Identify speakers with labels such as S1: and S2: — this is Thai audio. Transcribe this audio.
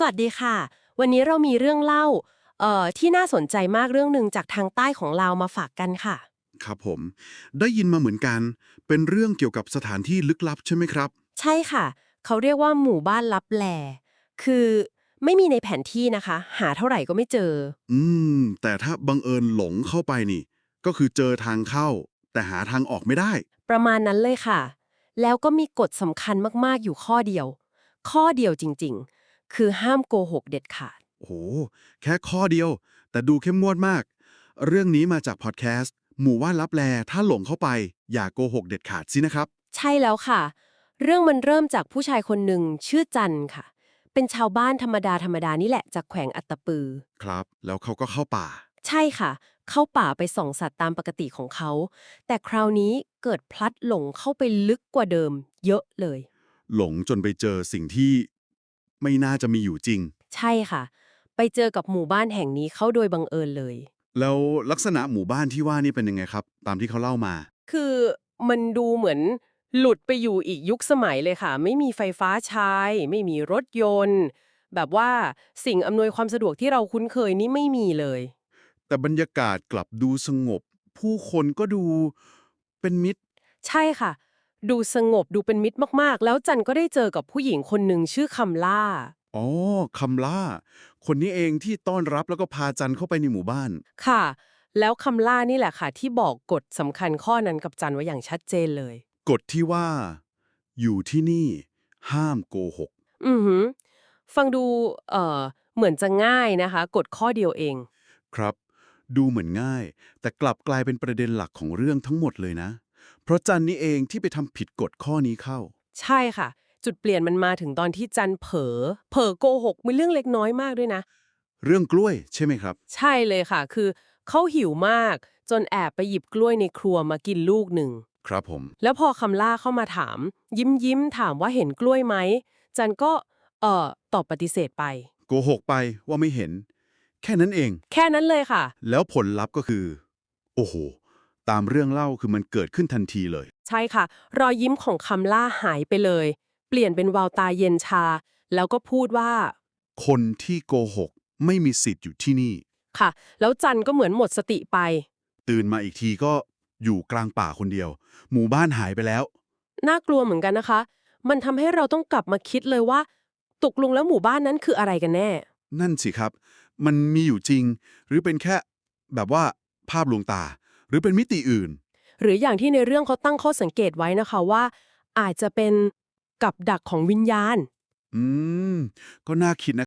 S1: สวัสดีค่ะ วันนี้เรามีเรื่องเล่าเอ่อที่น่าสนใจมากเรื่องหนึ่งจากทางใต้ของเราวมาฝากกันค่ะ
S2: ครับผม ได้ยินมาเหมือนกัน เป็นเรื่องเกี่ยวกับสถานที่ลึกลับใช่ไหมครับ
S1: ใช่ค่ะ เขาเรียกว่าหมู่บ้านลับแล คือไม่มีในแผนที่นะคะ หาเท่าไหร่ก็ไม่เจอ
S2: อืม แต่ถ้าบังเอิญหลงเข้าไปนี่ ก็คือเจอทางเข้า แต่หาทางออกไม่ได้
S1: ประมาณนั้นเลยค่ะ แล้วก็มีกฎสำคัญมากๆอยู่ข้อเดียว ข้อเดียวจริงๆ คือห้ามโกหกเด็ดขาด
S2: โอ้โห แค่ข้อเดียว แต่ดูเข้มงวดมาก เรื่องนี้มาจากพอดแคสต์ หมู่ว่านลับแล ถ้าหลงเข้าไป อย่าโกหกเด็ดขาดสินะครับ
S1: ใช่แล้วค่ะ เรื่องมันเริ่มจากผู้ชายคนหนึ่งชื่อจันค่ะ เป็นชาวบ้านธรรมดาธรรมดานี่แหละจากแขวงอัตตปือ
S2: ครับ แล้วเขาก็เข้าป่า
S1: ใช่ค่ะ เข้าป่าไปส่องสัตว์ตามปกติของเขา แต่คราวนี้เกิดพลัดหลงเข้าไปลึกกว่าเดิม เยอะเลย
S2: หลงจนไปเจอสิ่งที่ ไม่น่าจะมีอยู่จริง
S1: ใช่ค่ะ ไปเจอกับหมู่บ้านแห่งนี้เข้าโดยบังเอิญเลย
S2: แล้วลักษณะหมู่บ้านที่ว่านี่เป็นยังไงครับ ตามที่เขาเล่ามา
S1: คือมันดูเหมือนหลุดไปอยู่อีกยุคสมัยเลยค่ะ ไม่มีไฟฟ้าใช้ ไม่มีรถยนต์ แบบว่าสิ่งอำนวยความสะดวกที่เราคุ้นเคยนี่ไม่มีเลย
S2: แต่บรรยากาศกลับดูสงบ ผู้คนก็ดูเป็นมิตร
S1: ใช่ค่ะ ดูสงบดูเป็นมิตรมากๆ แล้วจันก็ได้เจอกับผู้หญิงคนหนึ่งชื่อคำล่า
S2: อ๋อคำล่า คนนี้เองที่ต้อนรับแล้วก็พาจันเข้าไปในหมู่บ้าน
S1: ค่ะ แล้วคำล่านี่แหละค่ะ ที่บอกกฎสำคัญข้อนั้นกับจันไว้อย่างชัดเจนเลย
S2: กฎที่ว่า อยู่ที่นี่ ห้ามโกหก
S1: อือหือ ฟังดูเอ่อเหมือนจะง่ายนะคะ กฎข้อเดียวเอง
S2: ครับ ดูเหมือนง่าย แต่กลับกลายเป็นประเด็นหลักของเรื่องทั้งหมดเลยนะ เพราะจันนี่เองที่ไปทำผิดกฎข้อนี้เข้า
S1: ใช่ค่ะ จุดเปลี่ยนมันมาถึงตอนที่จันเผลอเผลอโกหกเป็นเรื่องเล็กน้อยมากด้วยนะ
S2: เรื่องกล้วยใช่ไหมครับ
S1: ใช่เลยค่ะ คือเขาหิวมาก จนแอบไปหยิบกล้วยในครัวมากินลูกหนึ่ง
S2: ครับผม
S1: แล้วพอคำล่าเข้ามาถาม ยิ้มยิ้มถามว่าเห็นกล้วยไหม จันก็เอ่อตอบปฏิเสธไป
S2: โกหกไปว่าไม่เห็น แค่นั้นเอง
S1: แค่นั้นเลยค่ะ
S2: แล้วผลลัพธ์ก็คือ โอ้โห ตามเรื่องเล่าคือมันเกิดขึ้นทันทีเลย
S1: ใช่ค่ะ รอยยิ้มของคำล่าหายไปเลย เปลี่ยนเป็นวาวตาเย็นชา แล้วก็พูดว่า
S2: คนที่โกหกไม่มีสิทธิ์อยู่ที่นี่
S1: ค่ะ แล้วจันก็เหมือนหมดสติไป
S2: ตื่นมาอีกทีก็อยู่กลางป่าคนเดียว หมู่บ้านหายไปแล้ว
S1: น่ากลัวเหมือนกันนะคะ มันทำให้เราต้องกลับมาคิดเลยว่าตกลงแล้วหมู่บ้านนั้นคืออะไรกันแน่
S2: นั่นสิครับ มันมีอยู่จริง หรือเป็นแค่แบบว่าภาพลวงตา หรือเป็นมิติอื่น
S1: หรืออย่างที่ในเรื่องเขาตั้งข้อสังเกตไว้นะคะว่า อาจจะเป็นกับดักของวิญญาณ
S2: อืม ก็น่าคิดนะ